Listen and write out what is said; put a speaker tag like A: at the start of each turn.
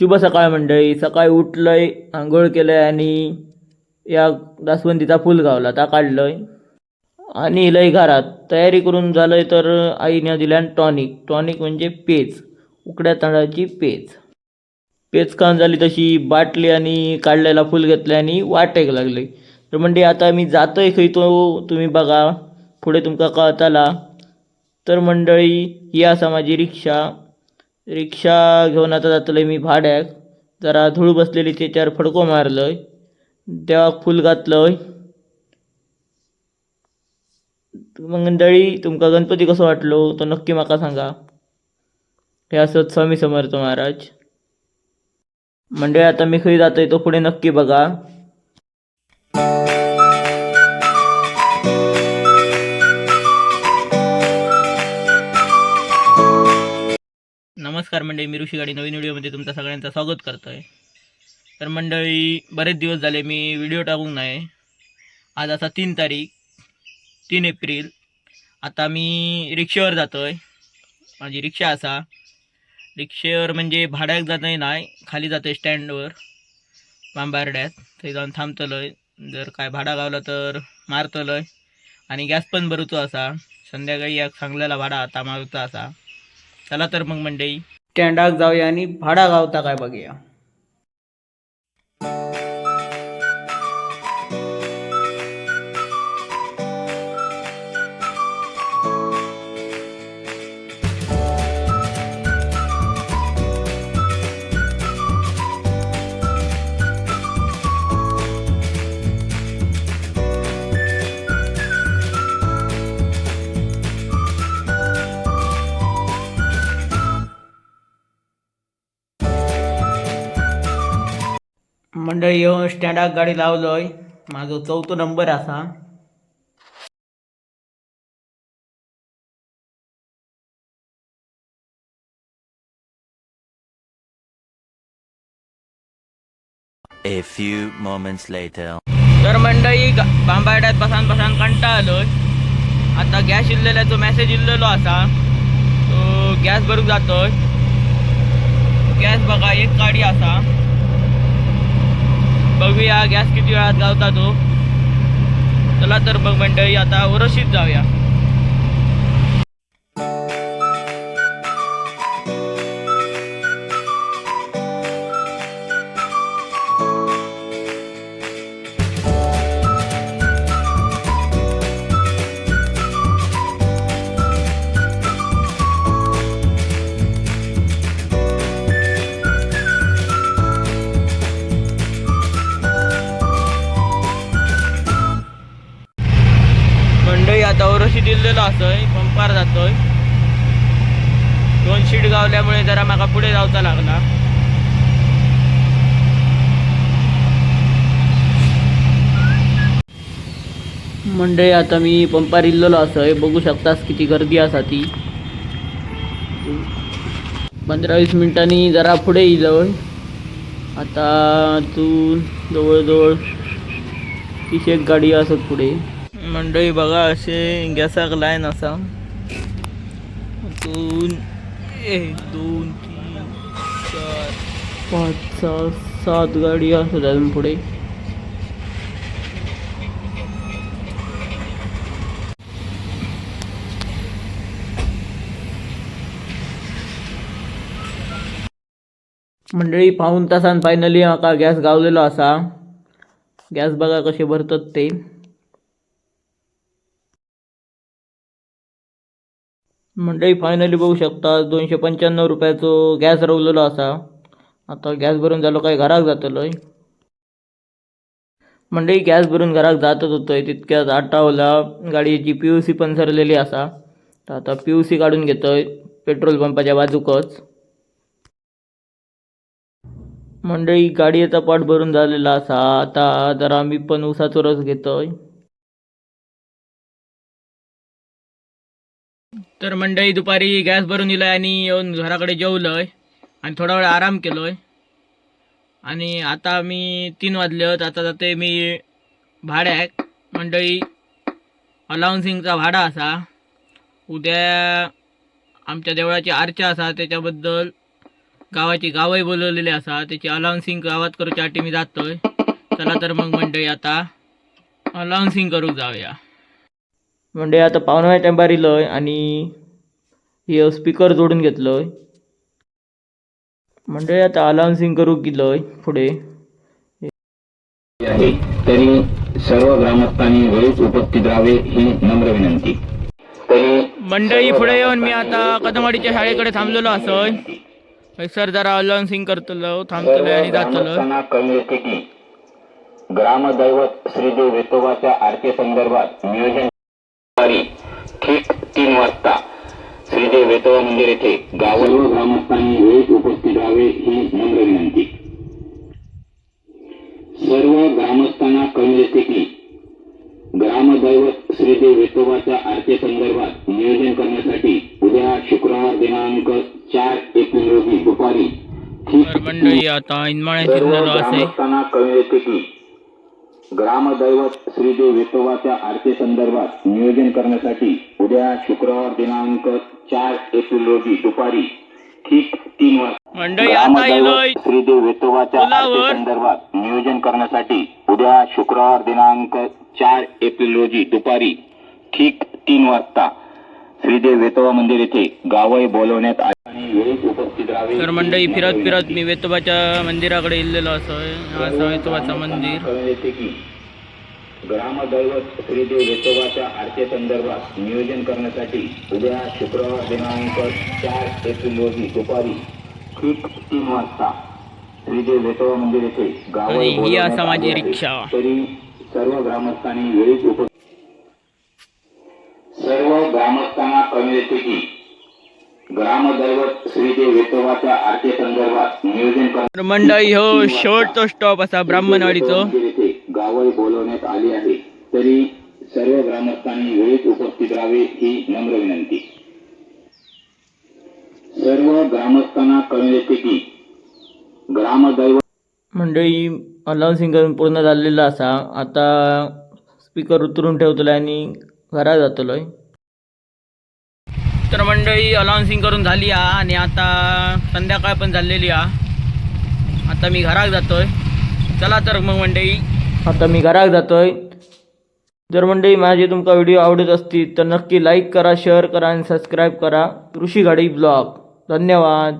A: शुभ सकाळ मंडळी. सकाळी उठलंय आंघोळ केलंय आणि या दासवंतीचा फुल गावला ता काढलंय. आणि लय घरात. तयारी करून झालंय तर आईने दिल्यान टॉनिक. टॉनिक म्हणजे पेज. उकड्या तांदळाची पेज. पेज खाऊन झाली तशी बाटली आणि काढलेला फुल घेतलं आणि वाटेक लागले तर म्हणजे आता मी जातोय खंय तो. तुम्ही बघा पुढे तुमका कळताला. तर मंडळी ही असा माझी रिक्षा. रिक्षा घेऊन आता जातलोय मी भाड्याक जरा धूळ बसलेली त्याच्यावर फडको मारलंय. देवाक फुल घातलंय. मग मंडळी तुमका गणपती कसो वाटलो? तो नक्की माका सांगा. हे असत स्वामी समर्थ महाराज. मंडळी आता मी खंय जातोय तो पुढे नक्की बघा. नमस्कार मंडळी मी ऋषी गाडी. नवीन व्हिडिओमध्ये तुमचं सगळ्यांचं स्वागत करतो आहे तर मंडळी बरेच दिवस झाले मी व्हिडिओ टाकून नाही. आज असा तीन तारीख तीन एप्रिल. आता मी रिक्षेवर जातो आहे माझी रिक्षा असा. रिक्षेवर म्हणजे भाड्याक जातोय नाही खाली जातोय स्टँडवर बांबारड्यात. थंय जाऊन थांबतलोय जर काय भाडा गावला तर मारतलोय आणि गॅस पण भरूचो असा. संध्याकाळी एक सांगलेला भाडा आता मारूचा असा. चला तर मग मंडई स्टँडाक जाऊया आणि भाडा गावता काय बघूया. मंडळी येऊन स्टँडाक गाडी लावलोय. माझो चौथो नंबर असा.
B: A few moments later.
A: तर मंडळी बांबाड्यात बसान बसान कंटा आलोय. आता गॅस इल्लेल्याचो मेसेज इल्लेलो असा. तो गॅस भरूक जातोय. गॅस बघा एक गाडी असा. बघूया गॅस किती वेळात गावता तो. चला तर बघ मंडळी आता ओरशीत जाऊया. दिलेलो असोय पंपार जातोय. दोन शीट गावल्यामुळे जरा माका पुढे जावचा लागला. मंडळी आता मी पंपार इल्लेलो असोय बघू शकतास किती गर्दी असा ती. पंधरा वीस मिनिटांनी जरा पुढे येईल आता तू जवळजवळ तीस एक गाडी असत पुढे. मंडळी बघा असे गॅसाक लाईन असा. दोन एक दोन तीन चार पाच सहा सात गाडी असतात अजून पुढे. मंडळी पाऊन तासान फायनली म्हाका गॅस गावलेलो असा. गॅस बघा कसे भरतात ते. मंडळी फायनली बघू शकता दोनशे पंच्याण्णव रुपयाचो गॅस रवलेलो असा. आता गॅस भरून झालो काय घराक जातलोय मंडळी गॅस भरून घराक जातच होतोय तितक्यात आटावला गाडीची पी यू सी पण सरलेली असा. तर आता पी यू सी काढून घेतोय पेट्रोल पंपाच्या बाजूकच. मंडळी गाडीचा पाठ भरून झालेला असा. आता जरा मी पण उसाचो रस घेतोय. तर मंडळी दुपारी गॅस भरून दिलाय आणि येऊन घराकडे जेवलोय आणि थोडा वेळ आराम केलोय. आणि आता मी तीन वाजले होत आता जाते मी भाड्याक मंडळी अलाउन्सिंगचा भाडा असा. उद्या आमच्या देवळाची आर्चा असा त्याच्याबद्दल गावाची गावही बोलवलेली असा. त्याची अलाउन्सिंग गावात करूच्या मी जातोय. चला तर मग मंडळी आता अलाउन्सिंग करूक जाऊया. म्हणजे आता पावणव्या टायमार इलोय आणि हे स्पीकर जोडून घेतलोय. म्हणजे आता अलाउन्सिंग करूक गेलोय पुढे.
C: तरी सर्व ग्रामस्थांनी वेळीच उपस्थित राहावे ही नम्र विनंती. तरी
A: मंडळी पुढे येऊन मी आता कदमवाडीच्या शाळेकडे थांबलेलो असोय सर जरा अलाउन्सिंग करतलो थांबतलो आणि जातलो.
C: की ग्रामदैवत श्रीदेव वेतोबाच्या आरती संदर्भात नियोजन वेतोबा मंदिर येथे गाव सर्व ग्रामस्थांनी वेळीच उपस्थित राहावे ही नम्र विनंती. सर्व ग्रामस्थांना कळून येते की ग्रामदैवत श्रीदेव वेतोबाच्या आरती संदर्भात नियोजन करण्यासाठी उद्या शुक्रवार दिनांक चार एप्रिल रोजी दुपारी
A: मंडळी आता असे.
C: ग्रामस्थांना कळून येते की ग्रामदैवत श्रीदेव वेतोबाच्या आरती संदर्भात नियोजन करण्यासाठी उद्या शुक्रवार दिनांक चार एप्रिल रोजी दुपारी ठीक तीन वाजता श्रीदेव वेतोबाच्या संदर्भात नियोजन करण्यासाठी उद्या शुक्रवार दिनांक चार एप्रिल रोजी दुपारी ठीक तीन वाजता श्रीदेव वेतोबा मंदिर येथे गावही बोलवण्यात आले.
A: तर मंडळी फिरत फिरत मी वेतोबाच्या मंदिराकडे इल्लेलो असोय असं वेतोबाचं मंदिर.
C: ग्रामदैवत श्रीदेव वेतोबाच्या आरती संदर्भात नियोजन करण्यासाठी उद्या शुक्रवार दिनांक चार एप्रिल रोजी दुपारी ठीक तीन वाजता श्रीदेव वेतोबा मंदिर येथे गाव
A: आणि असा माझी रिक्षा.
C: तरी सर्व ग्रामस्थांनी वेळीच उप सर्व ग्रामस्थांना कळून येते की ग्रामदैवत श्रीदेव वेतोबाच्या आरती संदर्भात नियोजन
A: मंडळी हो शेवटचा स्टॉप असा ब्राह्मणवाडीचो
C: गावळ बोलवण्यात आली आहे तरी सर्व ग्रामस्थांनी वेळेत उपस्थित राहावे ही नम्र विनंती. सर्व ग्रामस्थांना कळून की ग्रामदैवत
A: मंडळी अलाउन्सिंग करून पूर्ण झालेलं असा. आता स्पीकर उतरून ठेवतलो आणि घरा जातलो तर मंडळी अलाउन्सिंग करून झाली हा आणि आता संध्याकाळ पण झालेली हा आता मी घरात जातोय. चला तर मग मंडळी. आता मी घराक जातोय. जर मंडळी माझे तुमका व्हिडिओ आवडत असतील तर नक्की लाईक करा शेअर करा आणि सबस्क्राईब करा. कृषी गाडी ब्लॉग. धन्यवाद.